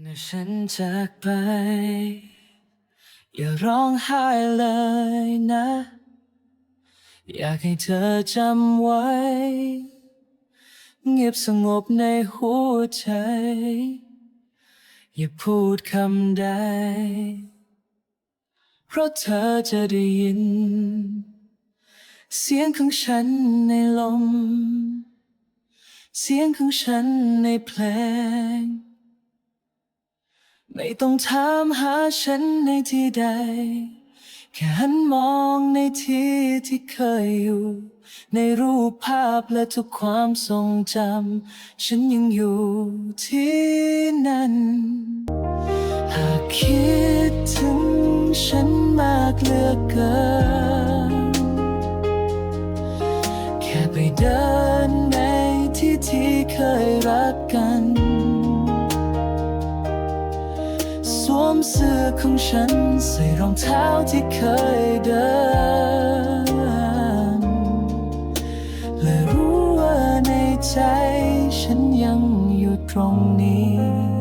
เมื่อฉันจากไป อย่าร้องไห้เลยนะ อยากให้เธอจำไว้ เงียบสงบในหัวใจ อย่าพูดคำใด เพราะเธอจะได้ยิน เสียงของฉันในลม เสียงของฉันในเพลง ไม่ต้องถามหาฉันในที่ใด แค่หันมองในที่ที่เคยอยู่ ในรูปภาพและทุกความทรงจำ ฉันยังอยู่ที่นั่น หากคิดถึงฉันมากเหลือเกิน แค่ไปเดินในที่ที่เคยรักกัน มเสื้อของฉัน ใส่รองเท้าที่เคยเดิน และรู้ว่าในใจฉันยังอยู่ตรงนี้